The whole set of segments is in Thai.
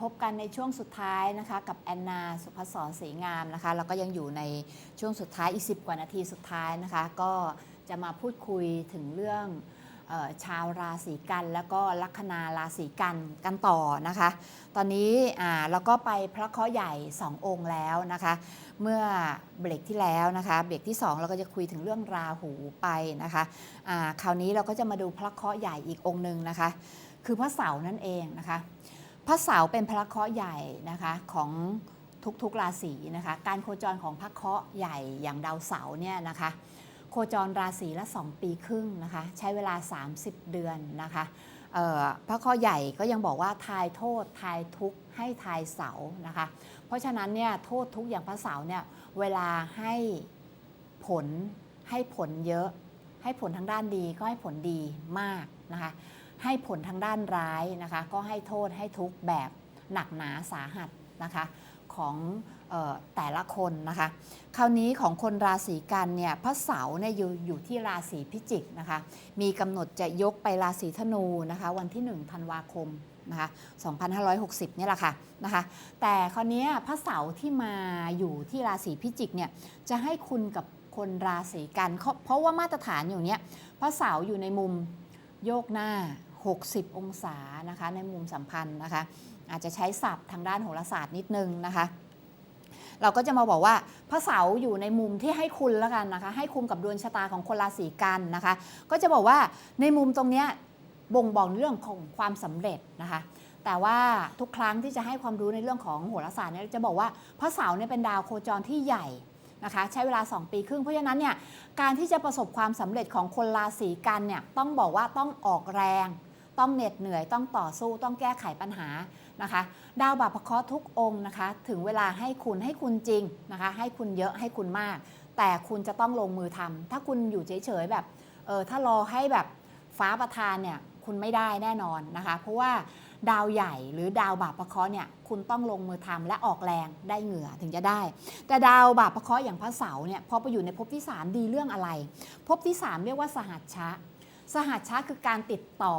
พบกันในช่วงสุดท้ายนะคะ กับแอนนาสุภศรศรีงามนะคะแล้วก็ยังอยู่ในช่วงสุดท้ายอีก 10 กว่านาทีสุดท้ายนะคะ ก็จะมาพูดคุยถึงเรื่องออชาวราศีกันแล้วก็ลัคนาราศีกันกันต่อนะคะ ตอนนี้อ่าเราก็ไปพระเคราะห์ใหญ่ 2 องค์แล้วนะคะ เมื่อเบรกที่แล้วนะคะ เบรกที่ 2 เราก็จะคุยถึงเรื่องราหูไปนะคะอ่าคราวนี้เราก็จะมาดูพระเคราะห์ใหญ่อีกองค์หนึ่งนะคะ คือพระเสาร์นั่นเองนะคะ ระเสาเป็นพระเคราะห์ใหญ่นะคะของทุกๆราศีนะคะการโคจรของพระเคราะห์ใหญ่อย่างดาวเสาเนี่ยนะคะโคจรราศีละ 2 ปีครึ่งนะคะใช้เวลา 30 เดือนนะคะพระเคราะใหญ่ก็ยังบอกว่าทายโทษทายทุกข์ให้ทายเสานะคะ เพราะฉะนั้นเนี่ยโทษทุกข์อย่างพระเสาเนี่ยเวลาให้ผลให้ผลเยอะ ให้ผลทางด้านดีก็ให้ผลดีมากนะคะ ให้ผลทางด้านร้ายนะคะ ก็ให้โทษให้ทุกแบบหนักหนาสาหัสนะคะของออแต่ละคนนะคะ คราวนี้ของคนราศีกันเนี่ยพระเสาร์เนี่ยอยู่อยู่ที่ราศีพิจิกนะคะ มีกำหนดจะยกไปราศีธนูนะคะ วันที่1ธันวาคมนะคะ2560เนี่ยแหละค่ะนะคะ แต่คราวนี้พระเสาร์ที่มาอยู่ที่ราศีพิจิกเนี่ยจะให้คุณกับคนราศีกัน เพราะเพราะว่ามาตรฐานอยู่เนี้ยพระเสาร์อยู่ในมุมโยกหน้า 60 องศานะคะในมุมสัมพันธ์นะคะอาจจะใช้ศัพท์ทางด้านโหราศาสตร์นิดนึงนะคะเราก็จะมาบอกว่าพระเสาร์อยู่ในมุมที่ให้คุณแล้วกันนะคะ ให้คุมกับดวงชะตาของคนราศีกันนะคะ ก็จะบอกว่าในมุมตรงเนี้ยบ่งบอกเรื่องของความสำเร็จนะคะ แต่ว่าทุกครั้งที่จะให้ความรู้ในเรื่องของโหราศาสตร์เนี่ยจะบอกว่าพระเสาร์เนี่ยเป็นดาวโคจรที่ใหญ่นะคะใช้เวลา 2 ปีครึ่งเพราะฉะนั้นเนี่ยการที่จะประสบความสำเร็จของคนราศีกันเนี่ยต้องบอกว่าต้องออกแรง ต้องเหน็ดเหนื่อยต้องต่อสู้ต้องแก้ไขปัญหานะคะ ดาวบาปพะเคราะห์ทุกองค์นะคะ ถึงเวลาให้คุณให้คุณจริงนะคะ ให้คุณเยอะให้คุณมาก แต่คุณจะต้องลงมือทำถ้าคุณอยู่เฉยๆแบบเออถ้ารอให้แบบฟ้าประทานเนี่ยคุณไม่ได้แน่นอนนะคะ เพราะว่าดาวใหญ่หรือดาวบาปพระเคราะห์เนี่ยคุณต้องลงมือทำและออกแรงได้เหงื่อถึงจะได้ แต่ดาวบาปพระเคราะห์อย่างพระเสาร์เนี่ยพอไปอยู่ในภพที่ 3 ดีเรื่องอะไรภพที่ 3 เรียกว่าสหัชชะ สหัชชะคือการติดต่อ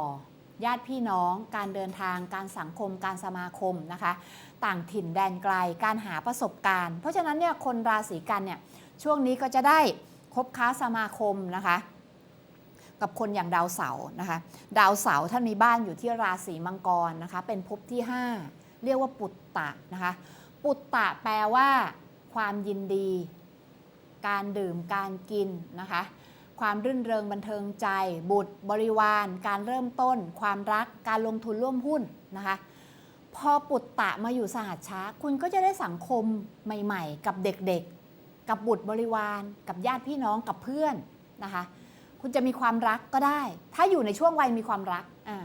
ญาติพี่น้อง การเดินทาง การสังคม การสมาคมนะคะ ต่างถิ่นแดนไกล การหาประสบการณ์ เพราะฉะนั้นเนี่ยคนราศีกันเนี่ยช่วงนี้ก็จะได้คบค้าสมาคมนะคะ กับคนอย่างดาวเสาร์นะคะ ดาวเสาร์ท่านมีบ้านอยู่ที่ราศีมังกรนะคะ เป็นภพที่ 5 เรียกว่าปุตตะนะคะ ปุตตะแปลว่า ความยินดี การดื่มการกินนะคะ ความรื่นเริงบันเทิงใจ บุตรบริวาร การเริ่มต้น ความรักการลงทุนร่วมหุ้นนะคะพอปุตตะมาอยู่สหัชชาคุณก็จะได้สังคมใหม่ ๆ กับเด็กๆ กับบุตรบริวาร กับญาติพี่น้องกับเพื่อนนะคะคุณจะมีความรักก็ได้ ถ้าอยู่ในช่วงวัยมีความรักอ่า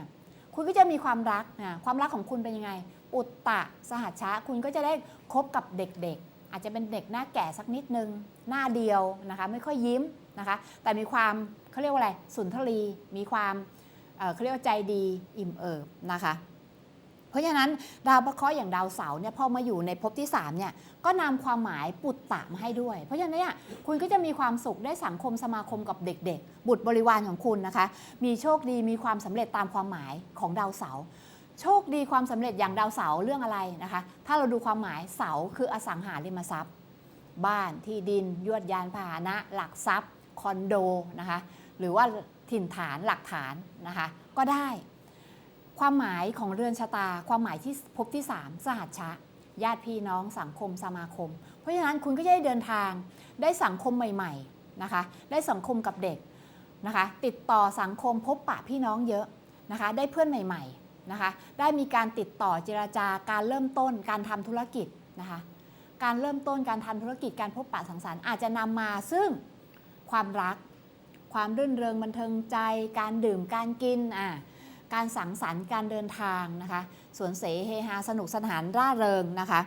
คุณก็จะมีความรักอ่าความรักของคุณเป็นยังไงปุตตะสหัชชาคุณก็จะได้คบกับเด็กๆ อาจจะเป็นเด็กหน้าแก่สักนิดนึง หน้าเดียวนะคะไม่ค่อยยิ้ม นะคะ แต่มีความเขาเรียกว่าอะไรสุนทรี มีความเอ่อเขาเรียกว่าใจดีอิ่มเอิบนะคะเพราะฉะนั้นดาวพระเคราะห์อย่างดาวเสาร์เนี่ยพอมาอยู่ในภพที่3เนี่ยก็นำความหมายปุตตะมาให้ด้วย เพราะฉะนั้นเนี่ยคุณก็จะมีความสุขได้สังคมสมาคมกับเด็ก ๆ บุตรบริวารของคุณนะคะ มีโชคดีมีความสำเร็จตามความหมายของดาวเสาร์โชคดีความสำเร็จอย่างดาวเสาร์เรื่องอะไรนะคะ ถ้าเราดูความหมายเสาคืออสังหาริมทรัพย์ บ้านที่ดินยวดยานพาหนะ หลักทรัพย์ คอนโดนะคะหรือว่าถิ่นฐานหลักฐานนะคะก็ได้ ความหมายของเรือนชะตา ความหมายที่พบที่ 3 สหัชชะ ญาติพี่น้องสังคมสมาคม เพราะฉะนั้นคุณก็จะได้เดินทางได้สังคมใหม่ๆนะคะได้สังคมกับเด็กนะคะติดต่อสังคมพบปะพี่น้องเยอะนะคะได้เพื่อนใหม่ๆนะคะได้มีการติดต่อเจรจาการเริ่มต้นการทำธุรกิจนะคะการเริ่มต้นการทำธุรกิจการพบปะสังสรรค์อาจจะนำมาซึ่ง ความรัก ความรื่นเริงบันเทิงใจ การดื่มการกินอะการสังสรรค์การเดินทางนะคะสวนเสเฮฮาสนุกสนานร่าเริงนะคะ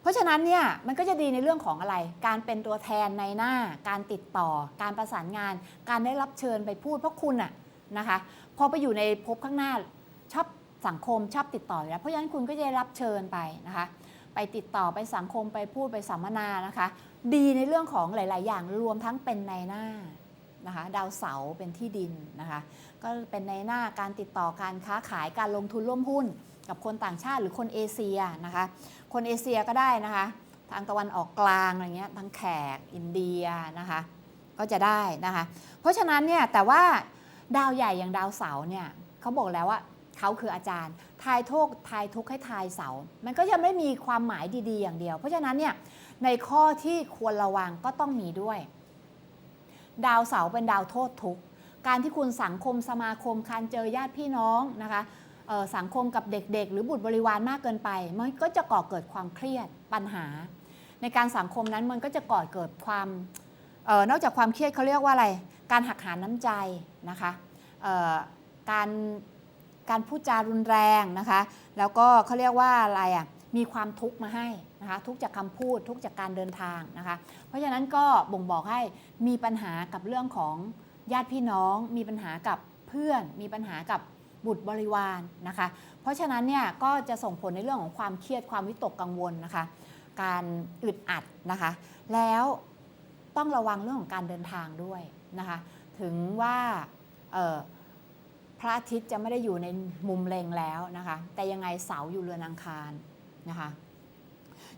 เพราะฉะนั้นเนี่ยมันก็จะดีในเรื่องของอะไร การเป็นตัวแทนในหน้า การติดต่อ การประสานงาน การได้รับเชิญไปพูดเพราะคุณอะนะคะพอไปอยู่ในภพข้างหน้าชอบสังคมชอบติดต่ออยู่แล้วเพราะฉะนั้นคุณก็จะได้รับเชิญไปนะคะ ไปติดต่อไปสังคมไปพูดไปสัมมนานะคะ ดีในเรื่องของหลาย ๆ อย่างรวมทั้งเป็นในหน้านะคะดาวเสาร์เป็นที่ดินนะคะก็เป็นในหน้าการติดต่อการค้าขายการลงทุนร่วมหุ้น กับคนต่างชาติหรือคนเอเชียนะคะคนเอเชียก็ได้นะคะทางตะวันออกกลางอะไรเงี้ยทางแขกอินเดียนะคะก็จะได้นะคะเพราะฉะนั้นเนี่ยแต่ว่าดาวใหญ่อย่างดาวเสาร์เนี่ยเขาบอกแล้วว่าเขาคืออาจารย์ ทายโทษทายทุกข์ให้ทายเสาร์มันก็ยังไม่มีความหมายดีๆอย่างเดียว เพราะฉะนั้นเนี่ย ในข้อที่ควรระวังก็ต้องมีด้วย ดาวเสาร์เป็นดาวโทษทุกข์การที่คุณสังคมสมาคมการเจอญาติพี่น้องนะคะสังคมกับเด็กๆ หรือบุตรบริวารมากเกินไป มันก็จะก่อเกิดความเครียดปัญหา ในการสังคมนั้นมันก็จะก่อเกิดความออนอกจากความเครียดเขาเรียกว่าอะไร การหักหานน้ำใจนะคะการการพูดจารุนแรงนะคะ แล้วก็เขาเรียกว่าอะไรอะมีความทุกข์มาให้ นะคะทุกจากคำพูดทุกจากการเดินทางนะคะเพราะฉะนั้นก็บ่งบอกให้มีปัญหากับเรื่องของญาติพี่น้อง มีปัญหากับเพื่อน มีปัญหากับบุตรบริวารนะคะ เพราะฉะนั้นเนี่ยก็จะส่งผลในเรื่องของความเครียดความวิตกกังวลนะคะ การอึดอัดนะคะ แล้วต้องระวังเรื่องของการเดินทางด้วยนะคะ ถึงว่าพระอาทิตย์จะไม่ได้อยู่ในมุมเลงแล้วนะคะ แต่ยังไงเสาอยู่เรือนอังคารนะคะ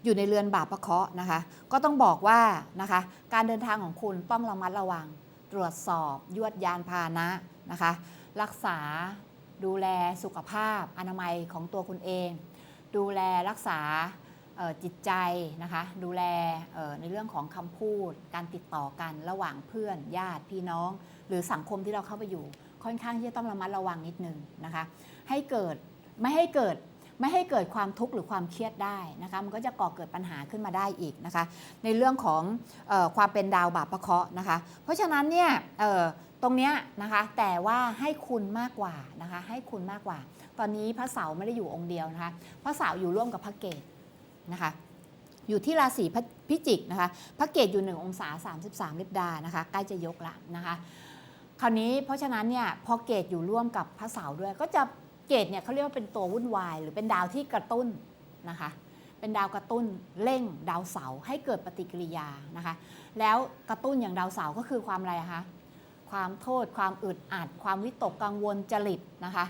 อยู่ในเรือนบาปพระเคาะนะคะ ก็ต้องบอกว่านะคะ การเดินทางของคุณต้องระมัดระวัง ตรวจสอบ ยวดยานพาหนะนะคะ รักษาดูแลสุขภาพ อนามัยของตัวคุณเอง ดูแลรักษาจิตใจนะคะ ดูแลในเรื่องของคำพูด การติดต่อกันระหว่างเพื่อน ญาติพี่น้อง หรือสังคมที่เราเข้าไปอยู่ ค่อนข้างที่จะต้องระมัดระวังนิดนึงนะคะ ให้เกิดไม่ให้เกิด ไม่ให้เกิดความทุกข์หรือความเครียดได้นะคะมันก็จะก่อเกิดปัญหาขึ้นมาได้อีกนะคะในเรื่องของออความเป็นดาวบาปพระเคราะห์นะคะ เพราะฉะนั้นเนี่ยตรงเนี้ยนะคะแต่ว่าให้คุณมากกว่านะคะให้คุณมากกว่า ตอนนี้พระเสาร์ไม่ได้อยู่องค์เดียวนะคะพระเสาร์อยู่ร่วมกับพระเกตนะคะอยู่ที่ราศีพิจิกนะคะพระเกตอยู่ 1 องศา 33ลิบดานะคะใกล้จะยกละนะคะคราวนี้เพราะฉะนั้นเนี่ยพอเกตอยู่ร่วมกับพระเสาร์ด้วยก็จะ เกตเนี่ยเขาเรียกว่าเป็นตัววุ่นวาย หรือเป็นดาวที่กระตุ้นนะคะ เป็นดาวกระตุ้นเร่งดาวเสาให้เกิดปฏิกิริยานะคะ แล้วกระตุ้นอย่างดาวเสาก็คือความอะไระคะความโทษ ความอึดอัด ความวิตกกังวลจริตนะคะ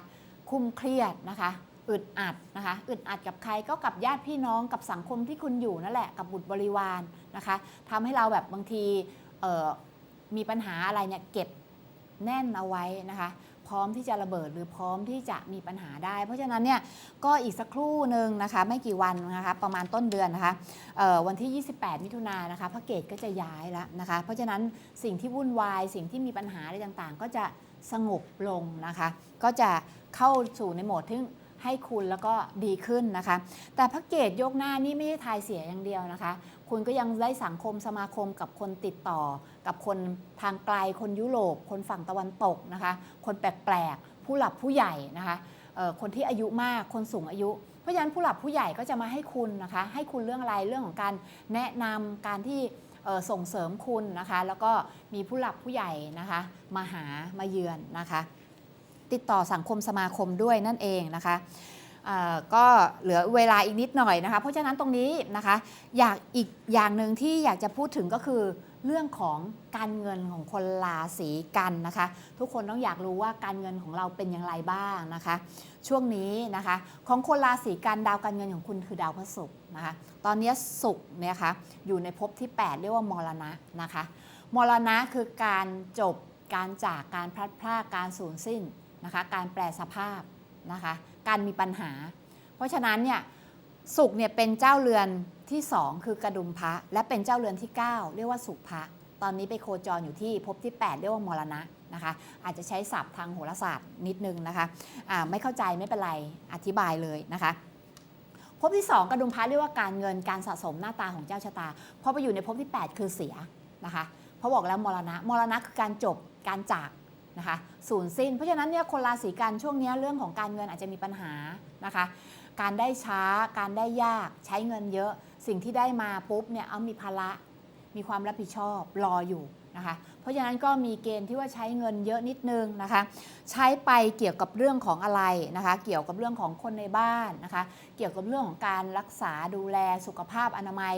คุ้มเครียดนะคะอึดอัดนะคะอึดอัดกับใครก็กับญาติพี่น้องกับสังคมที่คุณอยู่นั่นแหละกับบุตรบริวารนะคะทำให้เราแบบบางทีมีปัญหาอะไรเนี่ยเก็บแน่นเอาไว้นะคะ พร้อมที่จะระเบิด หรือพร้อมที่จะมีปัญหาได้ เพราะฉะนั้นเนี่ยก็อีกสักครู่หนึ่งนะคะไม่กี่วันนะคะประมาณต้นเดือนนะคะวันที่ 28 มิถุนายนนะคะพระเกตก็จะย้ายแล้วนะคะเพราะฉะนั้นสิ่งที่วุ่นวายสิ่งที่มีปัญหาอะไรต่างๆ ก็จะสงบลงนะคะ ก็จะเข้าสู่ในโหมดที่ ให้คุณแล้วก็ดีขึ้นนะคะ แต่พระเกตยกหน้านี่ไม่ได้ทายเสียอย่างเดียวนะคะ คุณก็ยังได้สังคมสมาคมกับคนติดต่อ กับคนทางไกลคนยุโรป คนฝั่งตะวันตกนะคะ คนแปลกๆ ผู้หลับผู้ใหญ่นะคะคนที่อายุมากคนสูงอายุ เพราะฉะนั้นผู้หลักผู้ใหญ่ก็จะมาให้คุณนะคะ ให้คุณเรื่องอะไรเรื่องของการแนะนำการที่ส่งเสริมคุณนะคะ แล้วก็มีผู้หลักผู้ใหญ่นะคะ มาหามาเยือนนะคะ ติดต่อสังคมสมาคมด้วยนั่นเองนะคะก็เหลือเวลาอีกนิดหน่อยนะคะ เพราะฉะนั้นตรงนี้นะคะอยากอีกอย่างหนึ่งที่อยากจะพูดถึงก็คือเรื่องของการเงินของคนราศีกันนะคะ ทุกคนต้องอยากรู้ว่าการเงินของเราเป็นอย่างไรบ้างนะคะ ช่วงนี้นะคะ ของคนราศีกันดาวการเงินของคุณคือดาวพระศุกร์นะคะ ตอนนี้ศุกร์เนี่ยคะอยู่ในภพที่ 8 เรียกว่ามรณะนะคะมรณะคือการจบการจากการพลัดพรากการสูญสิ้น นะคะการแปลสภาพนะคะการมีปัญหา เพราะฉะนั้นเนี่ยสุกร์เนี่ยเป็นเจ้าเรือนที่ 2 คือกระดุมพระ และเป็นเจ้าเรือนที่ 9 เรียกว่าสุขพระ ตอนนี้ไปโคจรอยู่ที่ภพที่ 8 เรียกว่ามรณะนะคะอาจจะใช้ศัพท์ทางโหราศาสตร์นิดนึงนะคะอ่าไม่เข้าใจไม่เป็นไรอธิบายเลยนะคะภพที่ 2 กระดุมพระเรียกว่าการเงินการสะสมหน้าตาของเจ้าชะตาพอไปอยู่ในภพที่ 8 คือเสียนะคะเพราะบอกแล้วมรณะมรณะคือการจบการจาก นะคะสูญสิ้น เพราะฉะนั้นเนี่ยคนราศีกันช่วงนี้เรื่องของการเงินอาจจะมีปัญหานะคะ การได้ช้าการได้ยากใช้เงินเยอะ สิ่งที่ได้มาปุ๊บเนี่ยเอามีภาระมีความรับผิดชอบรออยู่นะคะ เพราะฉะนั้นก็มีเกณฑ์ที่ว่าใช้เงินเยอะนิดนึงนะคะ ใช้ไปเกี่ยวกับเรื่องของอะไรนะคะ เกี่ยวกับเรื่องของคนในบ้านนะคะ เกี่ยวกับเรื่องของการรักษาดูแลสุขภาพอนามัย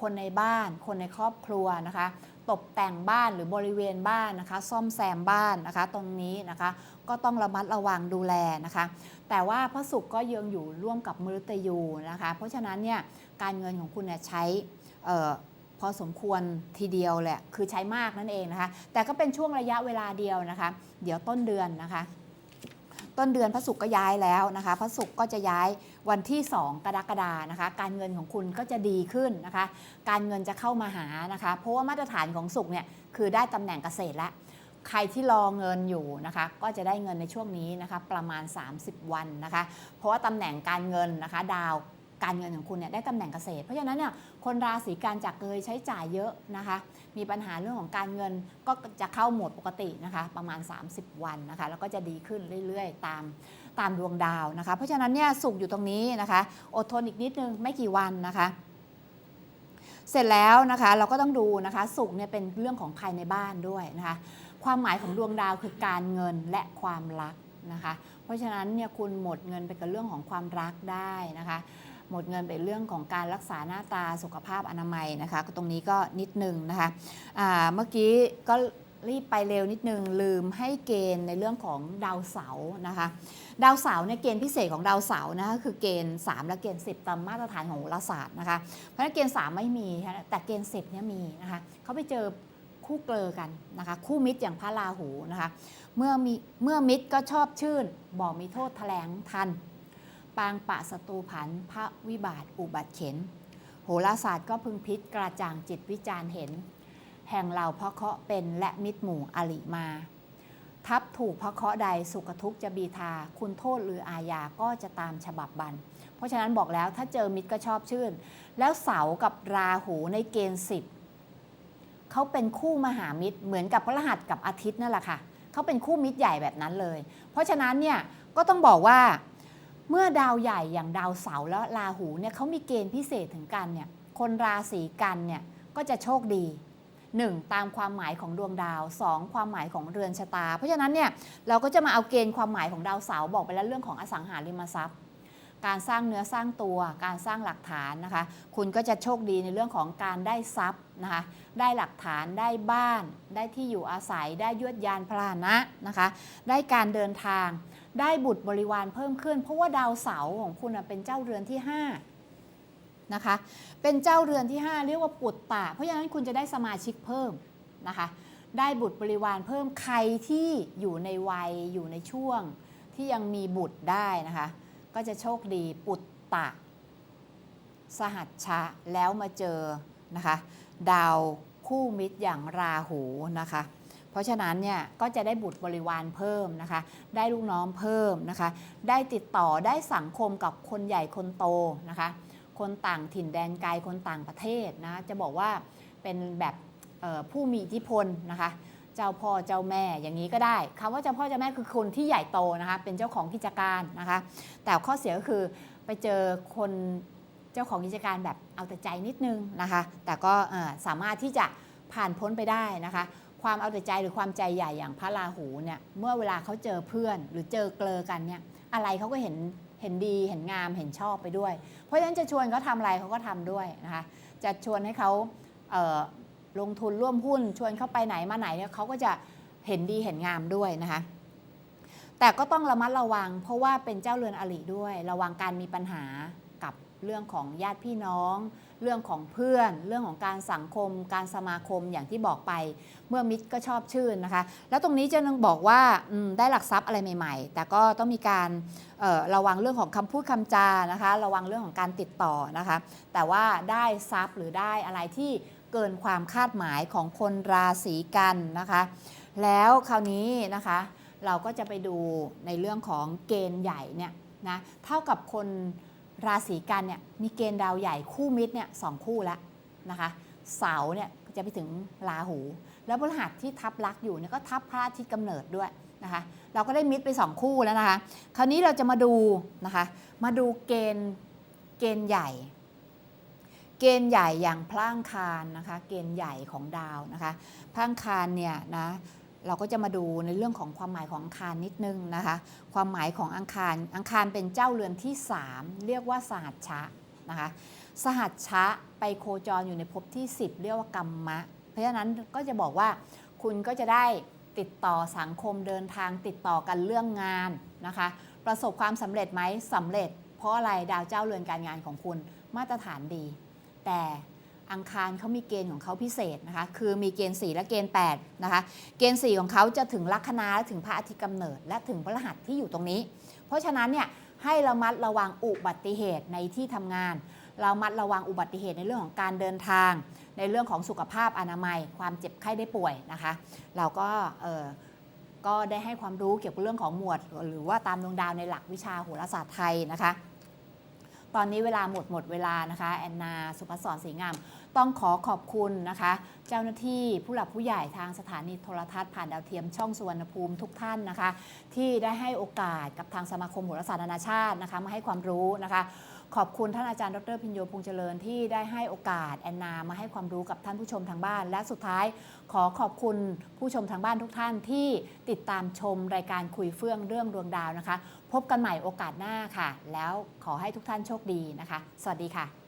คนในบ้าน คนในครอบครัวนะคะ ตกแต่งบ้านหรือบริเวณบ้านนะคะ ซ่อมแซมบ้านนะคะ ตรงนี้นะคะ ก็ต้องระมัดระวังดูแลนะคะ แต่ว่าพระศุกร์ก็ยังอยู่ร่วมกับมฤตยูนะคะ เพราะฉะนั้นเนี่ยการเงินของคุณเนี่ยใช้พอสมควรทีเดียวแหละ คือใช้มากนั่นเองนะคะ แต่ก็เป็นช่วงระยะเวลาเดียวนะคะ เดี๋ยวต้นเดือนนะคะ ต้นเดือนพระศุกร์ก็ย้ายแล้วนะคะ พระศุกร์ก็จะย้าย วันที่ 2 กรกฎานะคะ การเงินของคุณก็จะดีขึ้นนะคะ การเงินจะเข้ามาหานะคะ เพราะว่ามาตรฐานของศุกเนี่ยคือได้ตำแหน่งเกษตรแล้วใครที่รอเงินอยู่นะคะ ก็จะได้เงินในช่วงนี้นะคะ ประมาณ 30 วันนะคะ เพราะว่าตำแหน่งการเงินนะคะ ดาวการเงินของคุณเนี่ยได้ตำแหน่งเกษตร เพราะฉะนั้นเนี่ยคนราศีกันจากเคยใช้จ่ายเยอะนะคะ มีปัญหาเรื่องของการเงินก็จะเข้าโหมดปกตินะคะ ประมาณ 30 วันนะคะ แล้วก็จะดีขึ้นเรื่อยๆ ตาม ตามดวงดาวนะคะ เพราะฉะนั้นเนี่ยสุขอยู่ตรงนี้นะคะ อดทนอีกนิดนึงไม่กี่วันนะคะเสร็จแล้วนะคะเราก็ต้องดูนะคะสุขเนี่ยเป็นเรื่องของภายในบ้านด้วยนะคะความหมายของดวงดาวคือการเงินและความรักนะคะ เพราะฉะนั้นเนี่ยคุณหมดเงินไปกับเรื่องของความรักได้นะคะ หมดเงินไปเรื่องของการรักษาหน้าตาสุขภาพอนามัยนะคะตรงนี้ก็นิดนึงนะคะเมื่อกี้ก็ รีบไปเร็วนิดนึงลืมให้เกณฑ์ในเรื่องของดาวเสาร์นะคะ ดาวเสาร์เนี่ยเกณฑ์พิเศษของดาวเสาร์นะคะคือเกณฑ์ 3 และเกณฑ์ 10 ตามมาตรฐานของโหราศาสตร์นะคะ เพราะฉะนั้นเกณฑ์ 3 ไม่มีแต่เกณฑ์ 10เนี่ยมีนะคะเขาไปเจอคู่เกลอกันนะคะคู่มิตรอย่างพระราหูนะคะเมื่อมีเมื่อมิตรก็ชอบชื่นบอกมีโทษแถลงทัน ปางปะศัตรูผันพระวิบาทอุบัติเข็นโหราศาสตร์ก็พึงพิษกระจ่างจิตวิจารณ์เห็น แห่งเราเพราะเคาะเป็นและมิตรหมู่อลิมา ทับถูกเพราะเคาะใดสุขทุกข์จะบีทา คุณโทษหรืออาญาก็จะตามฉบับบัน เพราะฉะนั้นบอกแล้วถ้าเจอมิตรก็ชอบชื่น แล้วเสาร์กับราหูในเกณฑ์สิบเขาเป็นคู่มหามิตรเหมือนกับพระรหัสกับอาทิตย์นั่นแหละค่ะเขาเป็นคู่มิตรใหญ่แบบนั้นเลย เพราะฉะนั้นเนี่ยก็ต้องบอกว่าเมื่อดาวใหญ่อย่างดาวเสาร์และราหูเนี่ยเขามีเกณฑ์พิเศษถึงกันเนี่ยคนราศีกันเนี่ยก็จะโชคดี 1. ตามความหมายของดวงดาว 2. ความหมายของเรือนชะตา เพราะฉะนั้นเนี่ยเราก็จะมาเอาเกณฑ์ความหมายของดาวเสาร์บอกไปแล้วเรื่องของอสังหาริมทรัพย์ การสร้างเนื้อสร้างตัว การสร้างหลักฐานนะคะ คุณก็จะโชคดีในเรื่องของการได้ทรัพย์นะคะได้หลักฐานได้บ้าน ได้ที่อยู่อาศัยได้ยวดยานพาหนะนะคะ ได้การเดินทาง ได้บุตรบริวารเพิ่มขึ้น เพราะว่าดาวเสาร์ของคุณเป็นเจ้าเรือนที่ 5 นะคะ เป็นเจ้าเรือนที่ 5 เรียกว่าปุตตะ เพราะฉะนั้นคุณจะได้สมาชิกเพิ่มนะคะ ได้บุตรบริวารเพิ่มใครที่อยู่ในวัยอยู่ในช่วง ที่ยังมีบุตรได้นะคะ ก็จะโชคดีปุตตะ สหัชชะแล้วมาเจอนะคะ ดาวคู่มิตรอย่างราหูนะคะเพราะฉะนั้นเนี่ยก็จะได้บุตรบริวารเพิ่มนะคะ ได้ลูกน้องเพิ่มนะคะ ได้ติดต่อได้สังคมกับคนใหญ่คนโตนะคะ คนต่างถิ่นแดนไกลคนต่างประเทศนะจะบอกว่าเป็นแบบผู้มีอิทธิพลนะคะเจ้าพ่อเจ้าแม่อย่างนี้ก็ได้คำว่าเจ้าพ่อเจ้าแม่คือคนที่ใหญ่โตนะคะเป็นเจ้าของกิจการนะคะ แต่ข้อเสียก็คือไปเจอคนเจ้าของกิจการแบบเอาแต่ใจนิดนึงนะคะ แต่ก็สามารถที่จะผ่านพ้นไปได้นะคะ ความเอาแต่ใจหรือความใจใหญ่อย่างพระราหูเนี่ยเมื่อเวลาเขาเจอเพื่อนหรือเจอเกลอกันเนี่ยอะไรเขาก็เห็นเห็นดีเห็นงามเห็นชอบไปด้วย เพราะฉะนั้นจะชวนเขาทำอะไรเขาก็ทำด้วยนะคะจะชวนให้เขาเลงทุนร่วมหุ้น ชวนเขาไปไหนมาไหนเนี่ยเขาก็จะเห็นดีเห็นงามด้วยนะคะแต่ก็ต้องระมัดระวัง เพราะว่าเป็นเจ้าเรือนอริด้วย ระวังการมีปัญหากับเรื่องของญาติพี่น้อง เรื่องของเพื่อน เรื่องของการสังคม การสมาคมอย่างที่บอกไป เมื่อมิตรก็ชอบชื่นนะคะ แล้วตรงนี้จะนึงบอกว่าได้หลักทรัพย์อะไรใหม่ ๆ แต่ก็ต้องมีการระวังเรื่องของคำพูดคำจานะคะ ระวังเรื่องของการติดต่อนะคะ แต่ว่าได้ทรัพย์หรือได้อะไรที่เกินความคาดหมายของคนราศีกันนะคะ แล้วคราวนี้นะคะเราก็จะไปดูในเรื่องของเกณฑ์ใหญ่เนี่ยนะเท่ากับคน ราศีกันเนี่ยมีเกณฑ์ดาวใหญ่คู่มิตรเนี่ยสองคู่แล้วนะคะ เสาเนี่ยจะไปถึงราหู แล้วพฤหัสที่ทับลักอยู่เนี่ยก็ทับพระอาทิตย์กำเนิดด้วยนะคะ เราก็ได้มิตรไปสองคู่แล้วนะคะ คราวนี้เราจะมาดูนะคะ มาดูเกณฑ์เกณฑ์ใหญ่ เกณฑ์ใหญ่อย่างพระอังคารนะคะ เกณฑ์ใหญ่ของดาวนะคะพระอังคารเนี่ยนะ เราก็จะมาดูในเรื่องของความหมายของอังคารนิดนึงนะคะ ความหมายของอังคารอังคารเป็นเจ้าเรือนที่ 3 เรียกว่าสหัชชะนะคะสหัชชะไปโคจรอยู่ในภพที่ 10 เรียกว่ากรรมะ เพราะฉะนั้นก็จะบอกว่าคุณก็จะได้ติดต่อสังคมเดินทางติดต่อกันเรื่องงานนะคะ ประสบความสำเร็จไหมสำเร็จ เพราะอะไรดาวเจ้าเรือนการงานของคุณมาตรฐานดี แต่ อังคารเขามีเกณฑ์ของเขาพิเศษนะคะคือมีเกณฑ์ 4 และเกณฑ์8นะคะเกณฑ์ 4 ของเขาจะถึงลัคนาและถึงพระอาทิตย์กำเนิด และถึงพฤหัสที่อยู่ตรงนี้ เพราะฉะนั้นเนี่ยให้ระมัดระวังอุบัติเหตุในที่ทำงาน เรามัดระวังอุบัติเหตุในเรื่องของการเดินทาง ในเรื่องของสุขภาพอนามัย ความเจ็บไข้ได้ป่วยนะคะ เราก็เออก็ได้ให้ความรู้เกี่ยวกับเรื่องของหมวด หรือว่าตามดวงดาวในหลักวิชาโหราศาสตร์ไทยนะคะ ตอนนี้เวลาหมดหมดเวลานะคะแอนนา สุภศรศรีงาม ต้องขอขอบคุณนะคะ เจ้าหน้าที่ผู้หลักผู้ใหญ่ทางสถานีโทรทัศน์ผ่านดาวเทียมช่องสุวรรณภูมิทุกท่านนะคะ ที่ได้ให้โอกาสกับทางสมาคมโหราศาสตร์นานาชาตินะคะมาให้ความรู้นะคะขอบคุณท่านอาจารย์ดรพิญโยพงษ์เจริญที่ได้ให้โอกาสแอนนามาให้ความรู้กับท่านผู้ชมทางบ้าน และสุดท้ายขอขอบคุณผู้ชมทางบ้านทุกท่านที่ติดตามชมรายการคุยเฟื่องเรื่องดวงดาวนะคะ พบกันใหม่โอกาสหน้าค่ะ แล้วขอให้ทุกท่านโชคดีนะคะ สวัสดีค่ะ